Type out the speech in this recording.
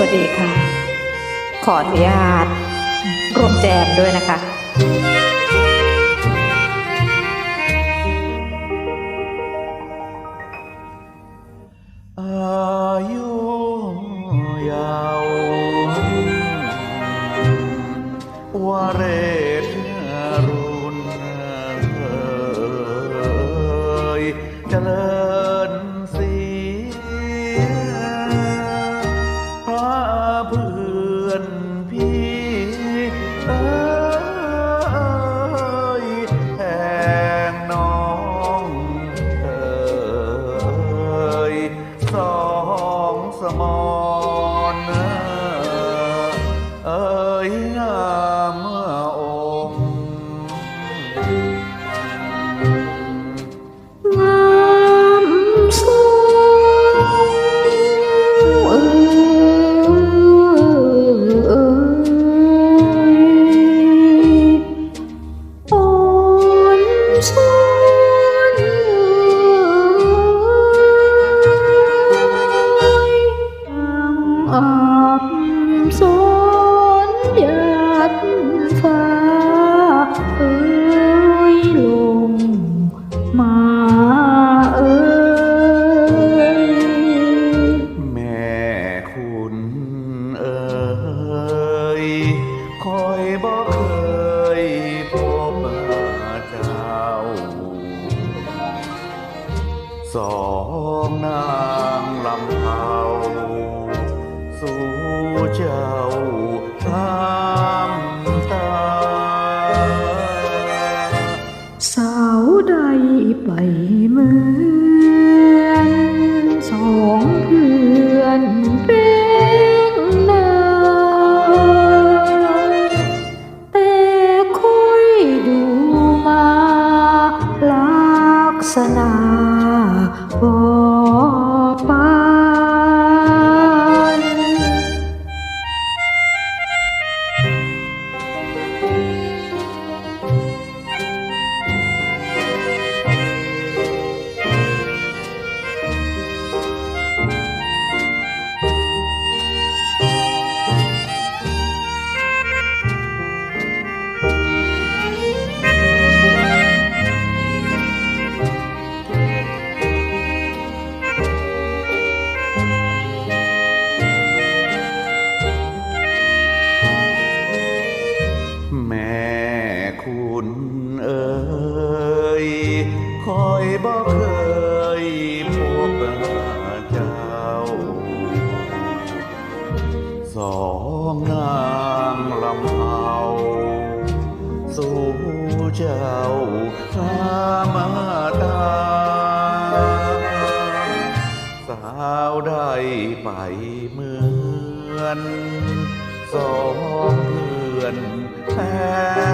วัสดีค่ะ ขออนุญาตร่วมแจมด้วยนะคะอายุยาววาเรศรุณเอ่ยเจริญ พี่เอ้ อาบสนหยาดฟ้าเอ่ยลงมาเอ่ยแม่คุณเอ๋ยคอยบอกเคยพบเจ้าสองนา เจ้าน้ำตาสาวใดไปเมือนสองเพื่อนเป็นนาแต่คอยดูมาลักษณะบ่ปา เคยพบเจ้า สองนางลำเผาสู่เจ้าข้ามาตา สาวได้ไปเหมือน สองเพื่อนแห่